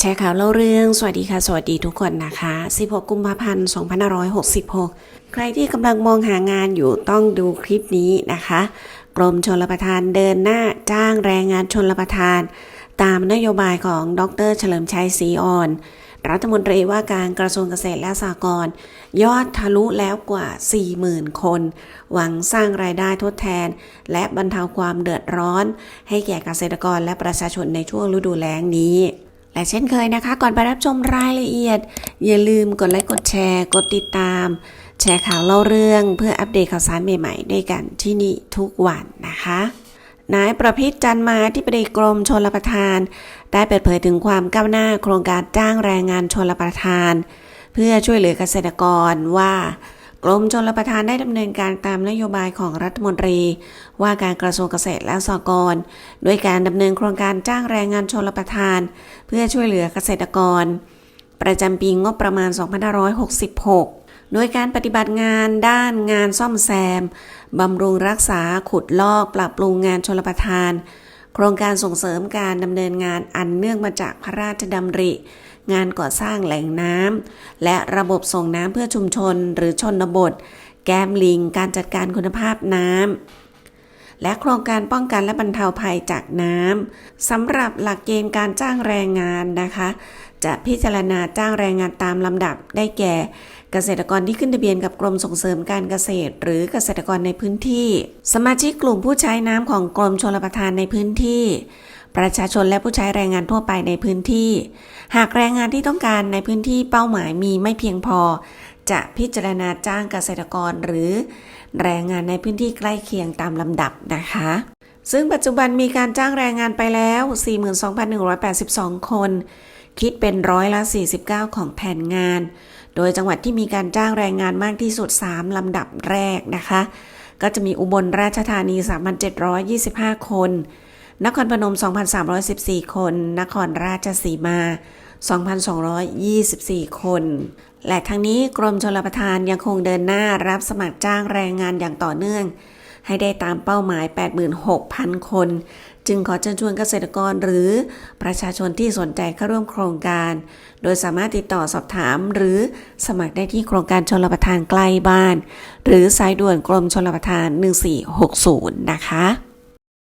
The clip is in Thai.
แชร์ข่าวเล่าเรื่อง สวัสดีค่ะ สวัสดีทุกคนนะคะ 16 กุมภาพันธ์ 2566 ใครที่กำลังมองหางานอยู่ต้องดูคลิปนี้นะคะ กรมชลประทานเดินหน้าจ้างแรงงานชลประทาน ตามนโยบายของดรเฉลิมชัยศรีอ่อน รัฐมนตรีว่าการกระทรวงเกษตรและสหกรณ์ยอดทะลุแล้วกว่า 40,000 คน หวังสร้างรายได้ทดแทน และบรรเทาความเดือดร้อน ให้แก่เกษตรกรและประชาชนในช่วงฤดูแล้งนี้ และเช่นเคยนะคะ ก่อนไปรับชมรายละเอียด อย่าลืมกดไลค์กดแชร์ กดติดตาม แชร์ข่าวเล่าเรื่อง เพื่ออัปเดตข่าวสารใหม่ๆด้วยกันที่นี่ทุกวันนะคะนายประพิษจันมาที่ปดีกรมชลประทาน ได้เปิดเผยถึงความก้าวหน้าโครงการจ้างแรงงานชลประทาน เพื่อช่วยเหลือเกษตรกรว่า กรมชลประทานได้ดำเนินการตามนโยบายของรัฐมนตรี ว่าการกระทรวงเกษตรและสหกรณ์ด้วยการดำเนินโครงการจ้างแรงงานชลประทาน เพื่อช่วยเหลือเกษตรกร ประจำปีงบประมาณ 2566 โดยการปฏิบัติงานด้านงานซ่อมแซมบำรุงรักษาขุดลอกปรับปรุงงานชลประทาน โครงการส่งเสริมการดำเนินงานอันเนื่องมาจากพระราชดำริ งานก่อสร้างแหล่งน้ำและระบบส่งน้ำเพื่อชุมชนหรือชนบท แก้มลิง การจัดการคุณภาพน้ำ และโครงการป้องกันและบรรเทาภัยจากน้ำสำหรับหลักเกณฑ์การจ้างแรงงานนะคะ จะพิจารณาจ้างแรงงานตามลำดับได้แก่ เกษตรกรที่ขึ้นทะเบียนกับกรมส่งเสริมการเกษตร หรือเกษตรกรในพื้นที่ สมาชิกกลุ่มผู้ใช้น้ำของกรมชลประทานในพื้นที่ประชาชนและผู้ใช้แรงงานทั่วไปในพื้นที่ หากแรงงานที่ต้องการในพื้นที่เป้าหมายมีไม่เพียงพอ จะพิจารณาจ้างเกษตรกรหรือแรงงานในพื้นที่ใกล้เคียงตามลำดับนะคะ ซึ่งปัจจุบันมีการจ้างแรงงานไปแล้ว 42,182 คน คิดเป็นร้อยละ 49 ของแผนงาน โดยจังหวัดที่มีการจ้างแรงงานมากที่สุด 3 ลำดับแรกนะคะ ก็จะมีอุบลราชธานี 3,725 คน นครพนม 2,314 คน นครราชสีมา 2,224 คน และทั้งนี้กรมชลประทานยังคงเดินหน้ารับสมัครจ้างแรงงานอย่างต่อเนื่อง ให้ได้ตามเป้าหมาย 86,000 คน จึงขอเชิญชวนเกษตรกรหรือประชาชนที่สนใจเข้าร่วมโครงการ โดยสามารถติดต่อสอบถามหรือสมัครได้ที่โครงการชลประทานใกล้บ้าน หรือสายด่วนกรมชลประทาน 1460 นะคะ